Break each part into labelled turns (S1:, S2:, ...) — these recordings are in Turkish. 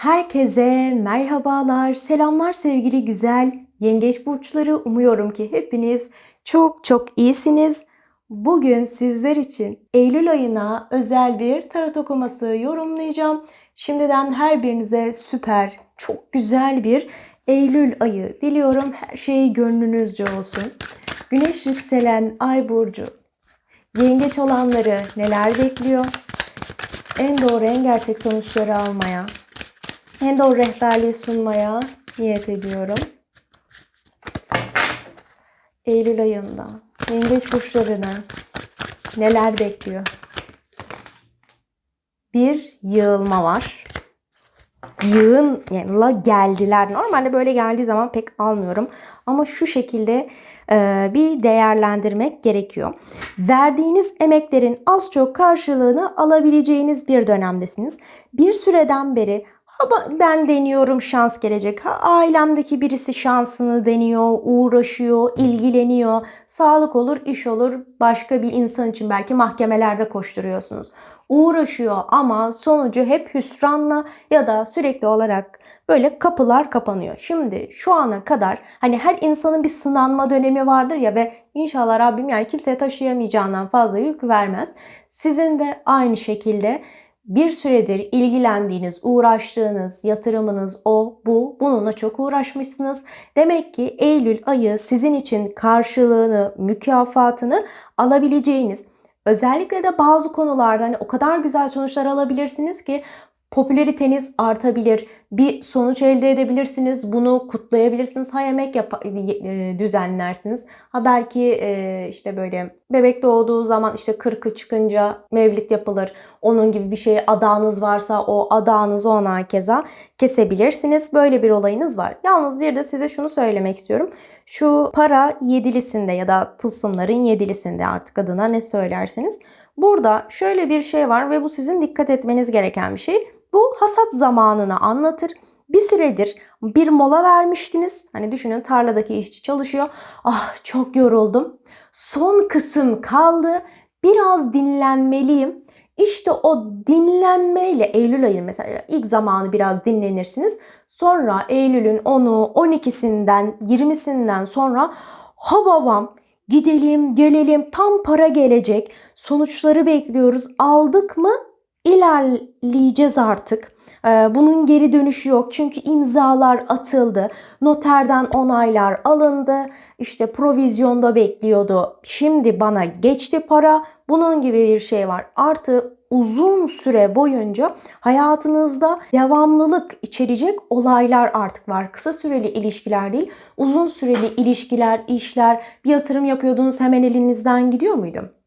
S1: Herkese merhabalar, selamlar sevgili güzel yengeç burçları. Umuyorum ki hepiniz çok çok iyisiniz. Bugün sizler için Eylül ayına özel bir tarot okuması yorumlayacağım. Şimdiden her birinize süper, çok güzel bir Eylül ayı diliyorum. Her şey gönlünüzce olsun. Güneş yükselen ay burcu. Yengeç olanları neler bekliyor? En doğru, en gerçek sonuçları almaya, en doğru rehberliği sunmaya niyet ediyorum. Eylül ayında yengeç burçlarını neler bekliyor? Bir yığılma var. Yığınla geldiler. Normalde böyle geldiği zaman pek almıyorum. Ama şu şekilde e, bir değerlendirmek gerekiyor. Verdiğiniz emeklerin az çok karşılığını alabileceğiniz bir dönemdesiniz. Bir süreden beri ama ben deniyorum şans gelecek. Ha, ailemdeki birisi şansını deniyor, uğraşıyor, ilgileniyor. Sağlık olur, iş olur. Başka bir insan için belki mahkemelerde koşturuyorsunuz. Uğraşıyor ama sonucu hep hüsranla ya da sürekli olarak böyle kapılar kapanıyor. Şimdi şu ana kadar hani her insanın bir sınanma dönemi vardır ya ve inşallah Rabbim yani kimseye taşıyamayacağından fazla yük vermez. Sizin de aynı şekilde bir süredir ilgilendiğiniz, uğraştığınız, yatırımınız o, bu, bununla çok uğraşmışsınız. Demek ki Eylül ayı sizin için karşılığını, mükafatını alabileceğiniz, özellikle de bazı konularda hani o kadar güzel sonuçlar alabilirsiniz ki popülariteniz artabilir. Bir sonuç elde edebilirsiniz. Bunu kutlayabilirsiniz. Ha yemek yap e, düzenlersiniz. Ha belki e, işte böyle bebek doğduğu zaman işte kırkı çıkınca mevlit yapılır. Onun gibi bir şey adağınız varsa o adağınızı ona keza kesebilirsiniz. Böyle bir olayınız var. Yalnız bir de size şunu söylemek istiyorum. Şu para yedilisinde ya da tılsımların yedilisinde artık adına ne söylerseniz. Burada şöyle bir şey var ve bu sizin dikkat etmeniz gereken bir şey. Bu hasat zamanını anlatır. Bir süredir bir mola vermiştiniz. Hani düşünün tarladaki işçi çalışıyor. Ah çok yoruldum. Son kısım kaldı. Biraz dinlenmeliyim. İşte o dinlenmeyle Eylül ayı mesela ilk zamanı biraz dinlenirsiniz. Sonra Eylül'ün 10'u, 12'sinden, 20'sinden sonra ha babam gidelim, gelelim, tam para gelecek. Sonuçları bekliyoruz. Aldık mı ilerleyeceğiz artık. Ee, bunun geri dönüşü yok çünkü imzalar atıldı. Noterden onaylar alındı. İşte provizyonda bekliyordu. Şimdi bana geçti para. Bunun gibi bir şey var. Artı uzun süre boyunca hayatınızda devamlılık içerecek olaylar artık var. Kısa süreli ilişkiler değil, uzun süreli ilişkiler, işler, bir yatırım yapıyordunuz hemen elinizden gidiyor muydu?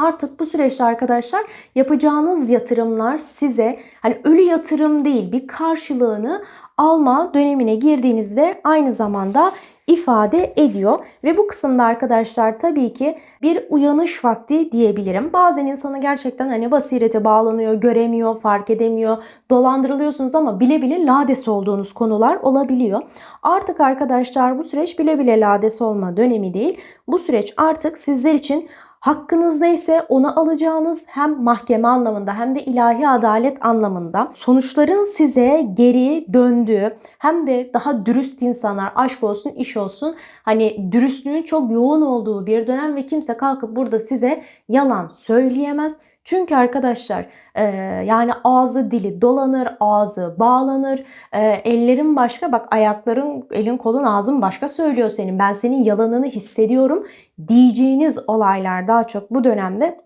S1: Artık bu süreçte arkadaşlar yapacağınız yatırımlar size hani ölü yatırım değil bir karşılığını alma dönemine girdiğinizde aynı zamanda ifade ediyor. Ve bu kısımda arkadaşlar tabii ki bir uyanış vakti diyebilirim. Bazen insanı gerçekten hani basirete bağlanıyor, göremiyor, fark edemiyor, dolandırılıyorsunuz ama bile bile lades olduğunuz konular olabiliyor. Artık arkadaşlar bu süreç bile bile lades olma dönemi değil. Bu süreç artık sizler için Hakkınız neyse onu alacağınız hem mahkeme anlamında hem de ilahi adalet anlamında sonuçların size geri döndüğü hem de daha dürüst insanlar aşk olsun iş olsun hani dürüstlüğün çok yoğun olduğu bir dönem ve kimse kalkıp burada size yalan söyleyemez. Çünkü arkadaşlar e, yani ağzı dili dolanır, ağzı bağlanır, e, ellerin başka bak ayakların, elin kolun ağzın başka söylüyor senin. Ben senin yalanını hissediyorum diyeceğiniz olaylar daha çok bu dönemde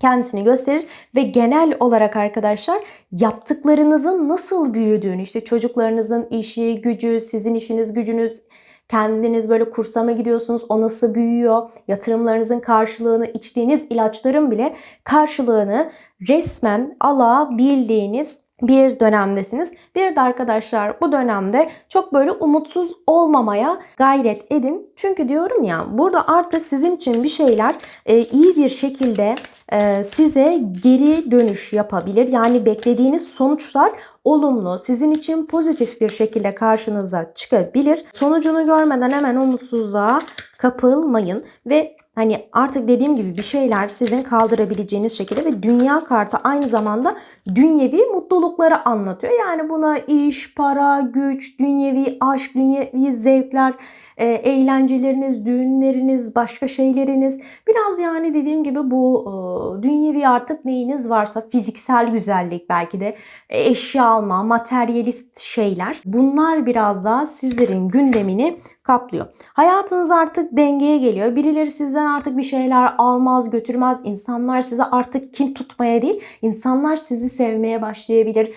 S1: kendisini gösterir ve genel olarak arkadaşlar yaptıklarınızın nasıl büyüdüğünü işte çocuklarınızın işi, gücü, sizin işiniz, gücünüz, kendiniz böyle kursa mı gidiyorsunuz o nasıl büyüyor yatırımlarınızın karşılığını içtiğiniz ilaçların bile karşılığını resmen alabildiğiniz bir dönemdesiniz. Bir de arkadaşlar bu dönemde çok böyle umutsuz olmamaya gayret edin. Çünkü diyorum ya burada artık sizin için bir şeyler e, iyi bir şekilde e, size geri dönüş yapabilir. Yani beklediğiniz sonuçlar olumlu, sizin için pozitif bir şekilde karşınıza çıkabilir. Sonucunu görmeden hemen umutsuzluğa kapılmayın ve Hani artık dediğim gibi bir şeyler sizin kaldırabileceğiniz şekilde ve dünya kartı aynı zamanda dünyevi mutlulukları anlatıyor. Yani buna iş, para, güç, dünyevi aşk, dünyevi zevkler, e, eğlenceleriniz, düğünleriniz, başka şeyleriniz. Biraz yani dediğim gibi bu e, dünyevi artık neyiniz varsa fiziksel güzellik belki de e, eşya alma, materyalist şeyler. Bunlar biraz daha sizlerin gündemini kaplıyor. Hayatınız artık dengeye geliyor. Birileri sizden artık bir şeyler almaz, götürmez. İnsanlar size artık kim tutmaya değil, insanlar sizi sevmeye başlayabilir.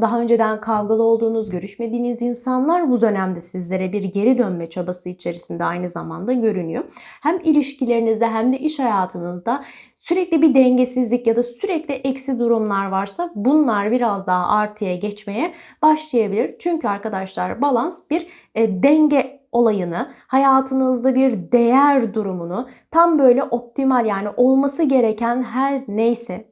S1: Daha önceden kavgalı olduğunuz, görüşmediğiniz insanlar bu dönemde sizlere bir geri dönme çabası içerisinde aynı zamanda görünüyor. Hem ilişkilerinizde hem de iş hayatınızda sürekli bir dengesizlik ya da sürekli eksi durumlar varsa bunlar biraz daha artıya geçmeye başlayabilir. Çünkü arkadaşlar balans bir e, denge olayını, hayatınızda bir değer durumunu tam böyle optimal yani olması gereken her neyse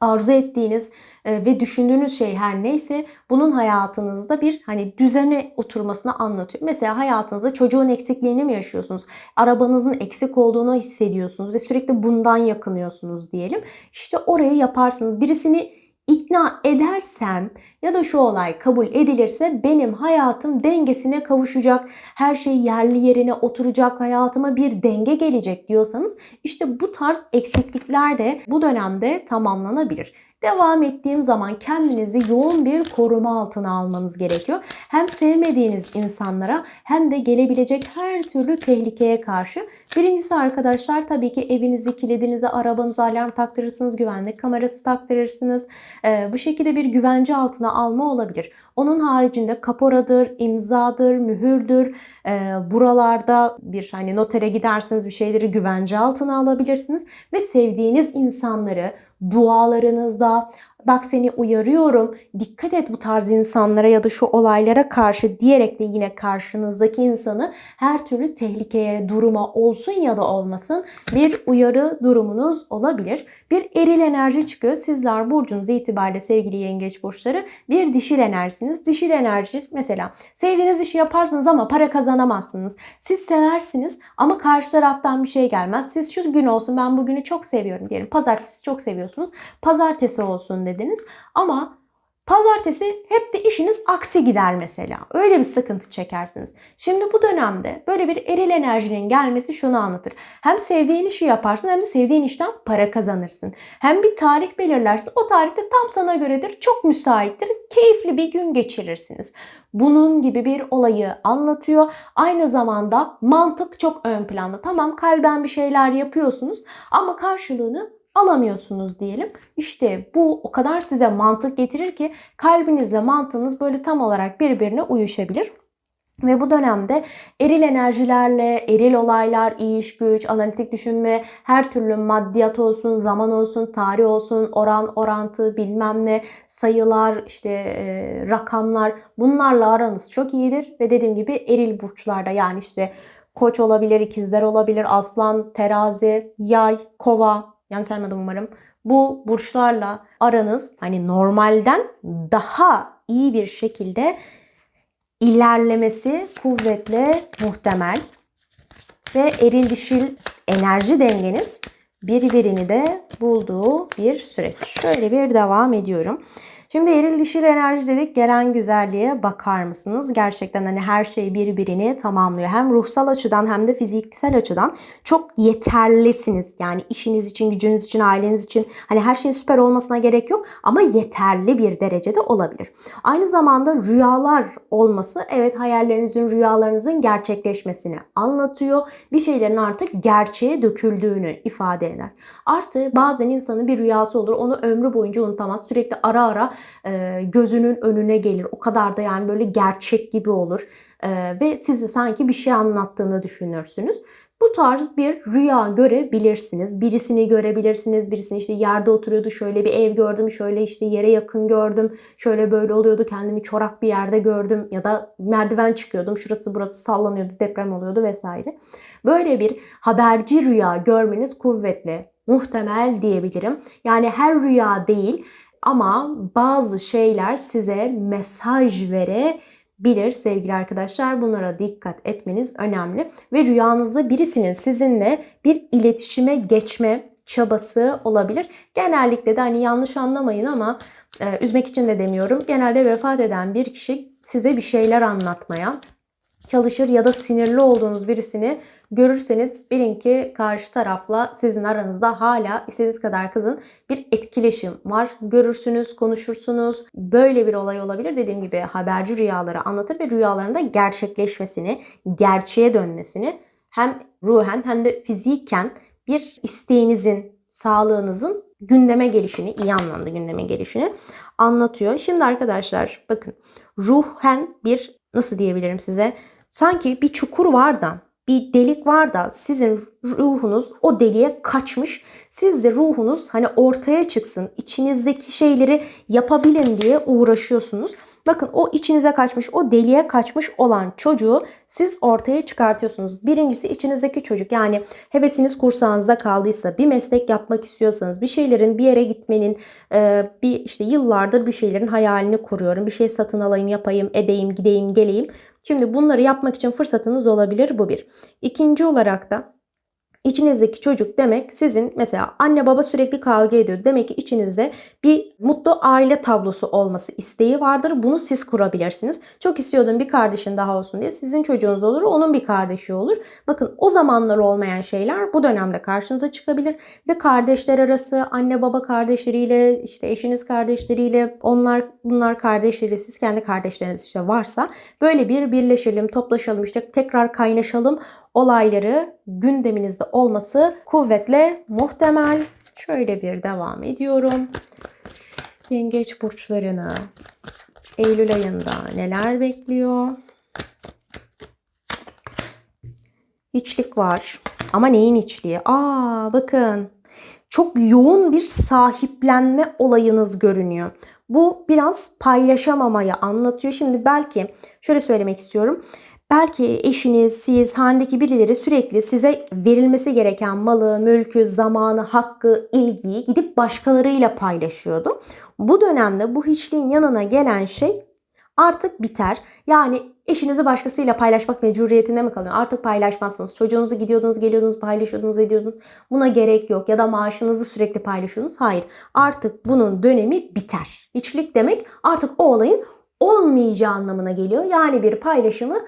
S1: arzu ettiğiniz e, ve düşündüğünüz şey her neyse bunun hayatınızda bir hani düzene oturmasını anlatıyor. Mesela hayatınızda çocuğun eksikliğini mi yaşıyorsunuz? Arabanızın eksik olduğunu hissediyorsunuz ve sürekli bundan yakınıyorsunuz diyelim. İşte orayı yaparsınız. Birisini ikna edersem ya da şu olay kabul edilirse benim hayatım dengesine kavuşacak. Her şey yerli yerine oturacak. Hayatıma bir denge gelecek diyorsanız işte bu tarz eksiklikler de bu dönemde tamamlanabilir. Devam ettiğim zaman kendinizi yoğun bir koruma altına almanız gerekiyor. Hem sevmediğiniz insanlara hem de gelebilecek her türlü tehlikeye karşı. Birincisi arkadaşlar tabii ki evinizi, kilidinizi, arabanıza alarm taktırırsınız, güvenlik kamerası taktırırsınız. Ee, bu şekilde bir güvence altına alma olabilir. Onun haricinde kaporadır, imzadır, mühürdür. Ee, buralarda bir hani notere gidersiniz bir şeyleri güvence altına alabilirsiniz ve sevdiğiniz insanları dualarınızda bak seni uyarıyorum dikkat et bu tarz insanlara ya da şu olaylara karşı diyerek de yine karşınızdaki insanı her türlü tehlikeye, duruma olsun ya da olmasın bir uyarı durumunuz olabilir. Bir eril enerji çıkıyor. Sizler burcunuz itibariyle sevgili yengeç burçları bir dişil enerjisiniz. Dişil enerji mesela sevdiğiniz işi yaparsınız ama para kazanamazsınız. Siz seversiniz ama karşı taraftan bir şey gelmez. Siz şu gün olsun ben bugünü çok seviyorum diyelim. Pazartesi çok seviyorsunuz. Pazartesi olsun dediniz. Ama Pazartesi hep de işiniz aksi gider mesela. Öyle bir sıkıntı çekersiniz. Şimdi bu dönemde böyle bir eril enerjinin gelmesi şunu anlatır. Hem sevdiğin işi yaparsın hem de sevdiğin işten para kazanırsın. Hem bir tarih belirlersin. O tarihte tam sana göredir. Çok müsaittir. Keyifli bir gün geçirirsiniz. Bunun gibi bir olayı anlatıyor. Aynı zamanda mantık çok ön planda. Tamam kalben bir şeyler yapıyorsunuz ama karşılığını alamıyorsunuz diyelim. İşte bu o kadar size mantık getirir ki kalbinizle mantığınız böyle tam olarak birbirine uyuşabilir. Ve bu dönemde eril enerjilerle, eril olaylar, iş, güç, analitik düşünme, her türlü maddiyat olsun, zaman olsun, tarih olsun, oran, orantı, bilmem ne, sayılar, işte e, rakamlar bunlarla aranız çok iyidir. Ve dediğim gibi eril burçlarda yani işte koç olabilir, ikizler olabilir, aslan, terazi, yay, kova, yanlış anlamadım umarım. Bu burçlarla aranız hani normalden daha iyi bir şekilde ilerlemesi kuvvetle muhtemel. Ve eril dişil enerji dengeniz birbirini de bulduğu bir süreç. Şöyle bir devam ediyorum. Şimdi eril dişil enerji dedik. Gelen güzelliğe bakar mısınız? Gerçekten hani her şey birbirini tamamlıyor. Hem ruhsal açıdan hem de fiziksel açıdan çok yeterlisiniz. Yani işiniz için, gücünüz için, aileniz için hani her şeyin süper olmasına gerek yok ama yeterli bir derecede olabilir. Aynı zamanda rüyalar olması evet hayallerinizin, rüyalarınızın gerçekleşmesini anlatıyor. Bir şeylerin artık gerçeğe döküldüğünü ifade eder. Artı bazen insanın bir rüyası olur. Onu ömrü boyunca unutamaz. Sürekli ara ara e, gözünün önüne gelir. O kadar da yani böyle gerçek gibi olur. E, ve sizi sanki bir şey anlattığını düşünürsünüz. Bu tarz bir rüya görebilirsiniz. Birisini görebilirsiniz. Birisini işte yerde oturuyordu. Şöyle bir ev gördüm. Şöyle işte yere yakın gördüm. Şöyle böyle oluyordu. Kendimi çorak bir yerde gördüm. Ya da merdiven çıkıyordum. Şurası burası sallanıyordu. Deprem oluyordu vesaire. Böyle bir haberci rüya görmeniz kuvvetli. Muhtemel diyebilirim. Yani her rüya değil ama bazı şeyler size mesaj verebilir bilir sevgili arkadaşlar. Bunlara dikkat etmeniz önemli ve rüyanızda birisinin sizinle bir iletişime geçme çabası olabilir. Genellikle de hani yanlış anlamayın ama e, üzmek için de demiyorum. Genelde vefat eden bir kişi size bir şeyler anlatmaya çalışır ya da sinirli olduğunuz birisini görürseniz bilin ki karşı tarafla sizin aranızda hala istediğiniz kadar kızın bir etkileşim var. Görürsünüz, konuşursunuz. Böyle bir olay olabilir. Dediğim gibi haberci rüyaları anlatır ve rüyalarında gerçekleşmesini, gerçeğe dönmesini hem ruhen hem de fiziken bir isteğinizin, sağlığınızın gündeme gelişini, iyi anlamda gündeme gelişini anlatıyor. Şimdi arkadaşlar bakın ruhen bir nasıl diyebilirim size? Sanki bir çukur var da bir delik var da sizin ruhunuz o deliğe kaçmış. Siz de ruhunuz hani ortaya çıksın, içinizdeki şeyleri yapabilin diye uğraşıyorsunuz. Bakın o içinize kaçmış, o deliğe kaçmış olan çocuğu siz ortaya çıkartıyorsunuz. Birincisi içinizdeki çocuk yani hevesiniz kursağınızda kaldıysa, bir meslek yapmak istiyorsanız, bir şeylerin bir yere gitmenin, e, bir işte yıllardır bir şeylerin hayalini kuruyorum. Bir şey satın alayım, yapayım, edeyim, gideyim, geleyim. Şimdi bunları yapmak için fırsatınız olabilir bu bir. İkinci olarak da İçinizdeki çocuk demek sizin mesela anne baba sürekli kavga ediyor. Demek ki içinizde bir mutlu aile tablosu olması isteği vardır. Bunu siz kurabilirsiniz. Çok istiyordum bir kardeşin daha olsun diye. Sizin çocuğunuz olur, onun bir kardeşi olur. Bakın o zamanlar olmayan şeyler bu dönemde karşınıza çıkabilir. Ve kardeşler arası anne baba kardeşleriyle işte eşiniz kardeşleriyle onlar bunlar kardeşleri siz kendi kardeşleriniz işte varsa böyle bir birleşelim, toplaşalım işte tekrar kaynaşalım olayları gündeminizde olması kuvvetle muhtemel. Şöyle bir devam ediyorum. Yengeç burçlarını Eylül ayında neler bekliyor? İçlik var. Ama neyin içliği? Aa bakın. Çok yoğun bir sahiplenme olayınız görünüyor. Bu biraz paylaşamamayı anlatıyor. Şimdi belki şöyle söylemek istiyorum. Belki eşiniz, siz, hanedeki birileri sürekli size verilmesi gereken malı, mülkü, zamanı, hakkı, ilgiyi gidip başkalarıyla paylaşıyordu. Bu dönemde bu hiçliğin yanına gelen şey artık biter. Yani eşinizi başkasıyla paylaşmak mecburiyetinde mi kalıyor? Artık paylaşmazsınız. Çocuğunuzu gidiyordunuz, geliyordunuz, paylaşıyordunuz, ediyordunuz. Buna gerek yok. Ya da maaşınızı sürekli paylaşıyordunuz. Hayır. Artık bunun dönemi biter. Hiçlik demek artık o olayın olmayacağı anlamına geliyor. Yani bir paylaşımı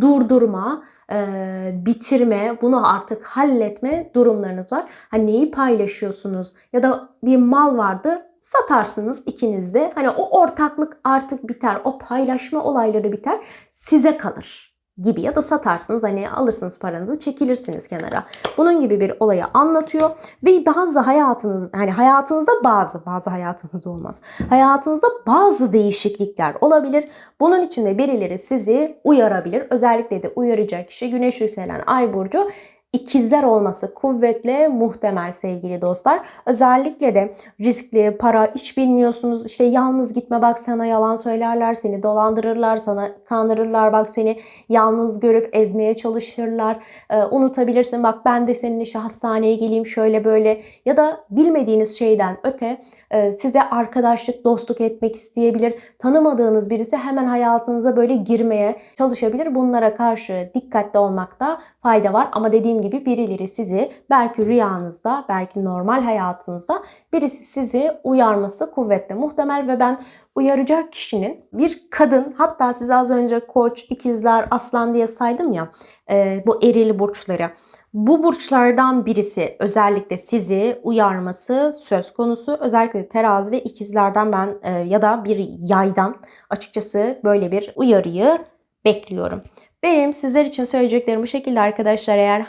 S1: durdurma, e, bitirme, bunu artık halletme durumlarınız var. Hani neyi paylaşıyorsunuz ya da bir mal vardı satarsınız ikiniz de. Hani o ortaklık artık biter, o paylaşma olayları biter, size kalır gibi ya da satarsınız hani alırsınız paranızı çekilirsiniz kenara. Bunun gibi bir olayı anlatıyor ve bazı hayatınız hani hayatınızda bazı bazı hayatınızda olmaz. Hayatınızda bazı değişiklikler olabilir. Bunun için de birileri sizi uyarabilir. Özellikle de uyaracak kişi güneş yükselen ay burcu ikizler olması kuvvetle muhtemel sevgili dostlar. Özellikle de riskli, para hiç bilmiyorsunuz. İşte yalnız gitme bak sana yalan söylerler, seni dolandırırlar, sana kandırırlar bak seni yalnız görüp ezmeye çalışırlar. Ee, unutabilirsin bak ben de senin işte hastaneye geleyim şöyle böyle ya da bilmediğiniz şeyden öte e, size arkadaşlık, dostluk etmek isteyebilir. Tanımadığınız birisi hemen hayatınıza böyle girmeye çalışabilir. Bunlara karşı dikkatli olmakta fayda var. Ama dediğim gibi birileri sizi belki rüyanızda, belki normal hayatınızda birisi sizi uyarması kuvvetle muhtemel ve ben uyaracak kişinin bir kadın hatta size az önce koç, ikizler, aslan diye saydım ya e, bu erili burçları. Bu burçlardan birisi özellikle sizi uyarması söz konusu. Özellikle terazi ve ikizlerden ben e, ya da bir yaydan açıkçası böyle bir uyarıyı bekliyorum. Benim sizler için söyleyeceklerim bu şekilde arkadaşlar. Eğer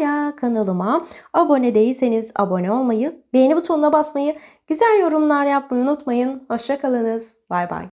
S1: hala kanalıma abone değilseniz abone olmayı, beğeni butonuna basmayı, güzel yorumlar yapmayı unutmayın. Hoşçakalınız. Bay bay.